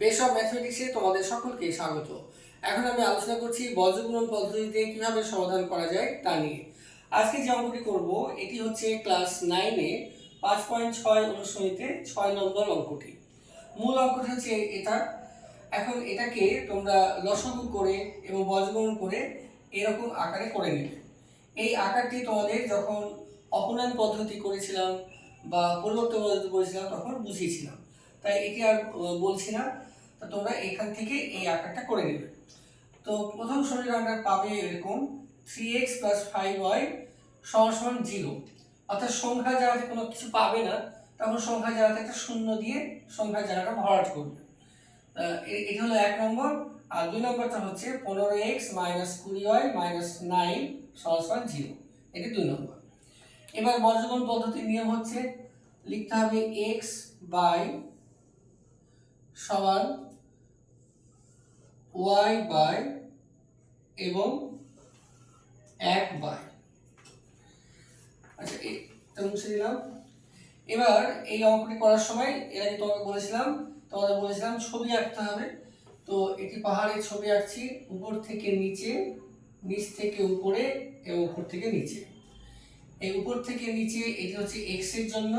Base of ম্যাথমেটিক্সে তোমাদের সকলকে স্বাগত। এখন আমি আলোচনা করছি বজ্রগুণন পদ্ধতিতে কীভাবে সমাধান করা যায় তা নিয়ে। আজকে যে অঙ্কটি করব, এটি হচ্ছে ক্লাস নাইনে পাঁচ পয়েন্ট ছয় অনুশ্রেণীতে ছয় নম্বর অঙ্কটি। মূল অঙ্কটি হচ্ছে এটা। এখন এটাকে তোমরা লসগু করে এবং বজ্রগুণন করে এরকম আকারে করে নেবে। এই আকারটি তোমাদের যখন অপনয়ন পদ্ধতি করেছিলাম বা পরিবর্তন পদ্ধতি করেছিলাম তখন বুঝিয়েছিলাম। তাই এটি আর বলছি না। তা তোমরা এখান থেকে এই আকারটা করে নেবে। তো প্রথম সমীকরণটা পাবে এরকম three x plus five y সমান জিরো অর্থাৎ সংখ্যা জায়গাতে কোনো কিছু পাবে না, তখন সংখ্যা জায়গাতে একটা শূন্য দিয়ে সংখ্যা জায়গাটা ভরাট করবে। এটা হলো এক নম্বর। আর দুই নম্বরটা হচ্ছে পনেরো এক্স মাইনাস কুড়ি ওয়াই মাইনাস নাইন সমান সমান জিরো এটি দুই নম্বর। এবার বর্জগণ পদ্ধতির নিয়ম হচ্ছে লিখতে হবে এক্স বাই সমান ওয়াই বাই এবং এক বাই। আচ্ছা এটা মুছে দিলাম। এবার এই অঙ্কটি করার সময় এর আগে তোমাকে বলেছিলাম, তোমাদের বলেছিলাম ছবি আঁকতে হবে। তো এটি পাহাড়ের ছবি আঁকছি উপর থেকে নিচে, নিচ থেকে উপরে এবং উপর থেকে নিচে। এই উপর থেকে নিচে এটি হচ্ছে এক্সের জন্য,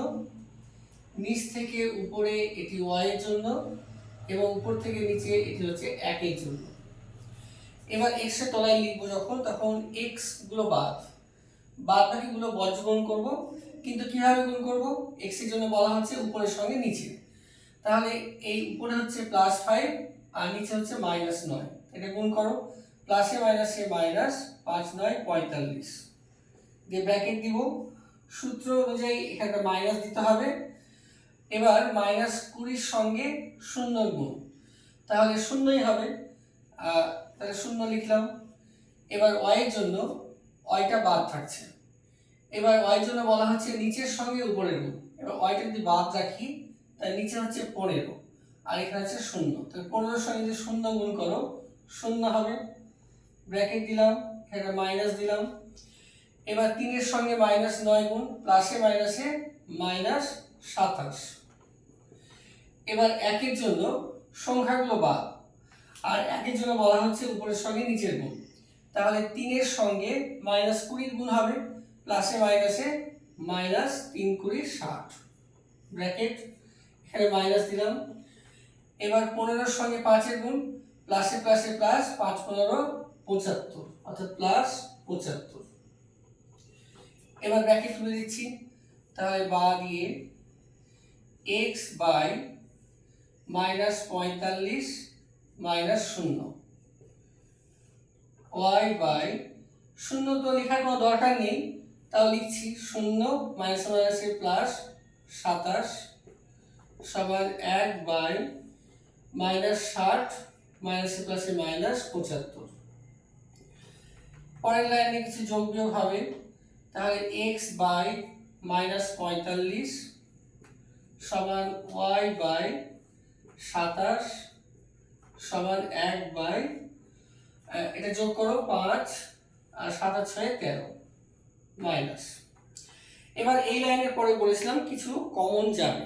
নিচ থেকে উপরে এটি ওয়াই এর জন্য এবং উপর থেকে নিচে, এটি হচ্ছে একের জন্য এবার এক্সের তলায় লিখব যখন, তখন এক্সগুলো বাদ। বাদ বাকিগুলো বজ্রগুণ করব। কিন্তু কীভাবে গুণ করব? এক্সের জন্য বলা হচ্ছে উপরের সঙ্গে নিচে। তাহলে এই উপরে হচ্ছে প্লাস ফাইভ আর নিচে হচ্ছে মাইনাস নয়। এটা গুণ করো। প্লাসে মাইনাসে মাইনাস পাঁচ নয়, পঁয়তাল্লিশ। দিয়ে ব্র্যাকেট দিব। সূত্র অনুযায়ী এখানে মাইনাস দিতে হবে। এবার মাইনাস কুড়ির সঙ্গে শূন্য গুণ। তাহলে শূন্যই হবে। তাহলে শূন্য লিখলাম। এবার ওয়ের জন্য ওয়টা বাদ থাকছে। এবার ওয়ের জন্য বলা হচ্ছে নিচের সঙ্গে উপরের গুণ। এবার ওয়টা যদি বাদ রাখি, তাহলে নিচে হচ্ছে পনেরো। আর এখানে হচ্ছে শূন্য। তাহলে পনেরোর সঙ্গে যদি শূন্য গুণ করো, শূন্য হবে। ব্র্যাকেট দিলাম, এখানে মাইনাস দিলাম। এবার তিনের সঙ্গে মাইনাস নয় গুণ, প্লাসে মাইনাসে মাইনাস সাতাশ। এবার একের জন্য সংখ্যাগুলো বাদ। আর একের জন্য বলা হচ্ছে উপরের সঙ্গে নিচের গুণ। তাহলে তিনের সঙ্গে মাইনাস কুড়ির গুণ হবে প্লাসে মাইনাসে মাইনাস তিন কুড়ি ষাট। ব্র্যাকেট এখানে মাইনাস দিলাম। এবার পনেরোর সঙ্গে পাঁচের গুণ প্লাসে প্লাসে প্লাস পাঁচ পনেরো পঁচাত্তর, অর্থাৎ প্লাস পঁচাত্তর। এবার ব্র্যাকেট তুলে দিচ্ছি। তাহলে বা দিয়ে এক্স বাই মাইনাস পঁয়তাল্লিশ মাইনাস শূন্য। ওয়াই বাই শূন্য তো লেখার কোনো দরকার নেই, তাও লিখছি শূন্য মাইনাস মাইনাসে প্লাস সাতাশ সমান এক বাই মাইনাস ষাট মাইনাসে প্লাসে মাইনাস পঁচাত্তর। পরের লাইনে কিছু যোগ বিয়োগ হবে, তাহলে এক্স বাই মাইনাস পঁয়তাল্লিশ সমান ওয়াই বাই সাতাশ সমান এক বাই এটা যোগ করো পাঁচ, আর সাতাশ ছয় তেরো মাইনাস এবার এই লাইনের পরে বলেছিলাম কিছু কমন যাবে।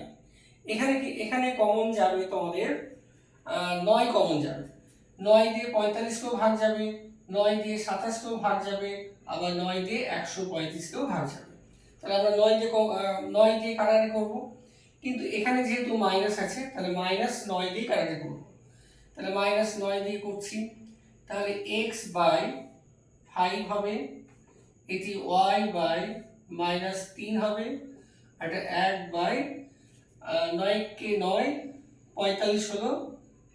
এখানে কি, এখানে কমন যাবে তোমাদের নয় কমন যাবে। নয় দিয়ে পঁয়তাল্লিশকেও ভাগ যাবে, নয় দিয়ে সাতাশকেও ভাগ যাবে, আবার নয় দিয়ে একশো পঁয়ত্রিশকেও ভাগ যাবে। তাহলে আমরা নয় দিয়ে নয় দিয়ে কাটাকাটি করব। কিন্তু এখানে যেহেতু মাইনাস আছে, তাহলে মাইনাস নয় দিয়ে কাটাকাটি করব। তাহলে মাইনাস নয় দিয়ে করছি। তাহলে এক্স বাই ফাইভ হবে, এটি ওয়াই বাই মাইনাস তিন হবে, আর এটা এক বাই নয় কে নয়, পঁয়তাল্লিশ হলো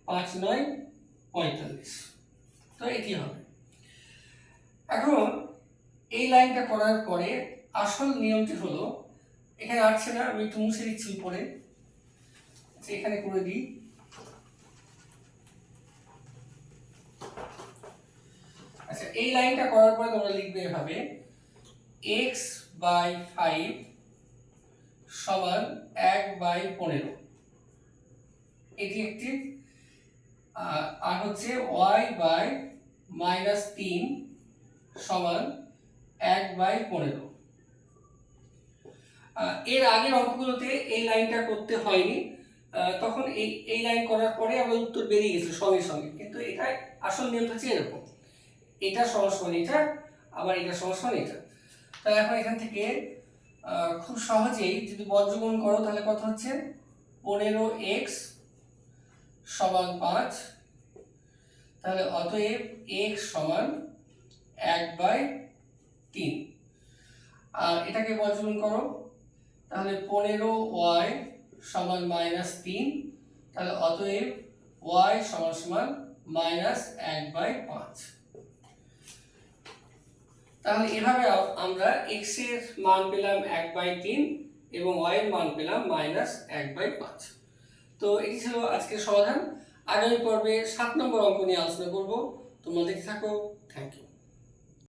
পাঁচ নয়, পঁয়তাল্লিশ। তো এটি হবে। এখন এই লাইনটা করার পরে আসল নিয়মটি হলো এখানে আসছে না, আমি একটু মুছে দিচ্ছি উপরে। আচ্ছা এখানে করে দিই। আচ্ছা এই লাইনটা করার পরে তোমরা লিখবে এভাবে এক্স বাই ফাইভ সমান এক বাই পনেরো। এটি একটি আর হচ্ছে ওয়াই বাই মাইনাস তিন সমান এক বাই পনেরো। এর আগের অঙ্কগুলোতে এই লাইনটা করতে হয়নি। তখন এই এই লাইন করার পরে আমাদের উত্তর বেরিয়ে গেছে সঙ্গে সঙ্গে। কিন্তু এটা আসল নিয়মটা হচ্ছে এরকম। এটা সমান এটা, আবার এটা সমান এটা। তাহলে এখন এখান থেকে খুব সহজেই যদি বজ্রগুণ করো, তাহলে কত হচ্ছে? পনেরো এক্স সমান পাঁচ। তাহলে অতএব এক্স সমান এক বাই তিন। আর এটাকে বজ্রগুণ করো তাহলে পনেরো ওয়াই সমান মাইনাস তিন, তাহলে অতএব ওয়াই সমান সমান মাইনাস এক বাই পাঁচ। তাহলে এভাবে আমরা এক্সের মান পেলাম এক বাই তিন এবং ওয়াই এর মান পেলাম মাইনাস এক বাই পাঁচ। তো এটি ছিল আজকের সমাধান। আগামী পর্বে সাত নম্বর অঙ্ক নিয়ে আলোচনা করব। তোমরা দেখতে থাকো। Thank you.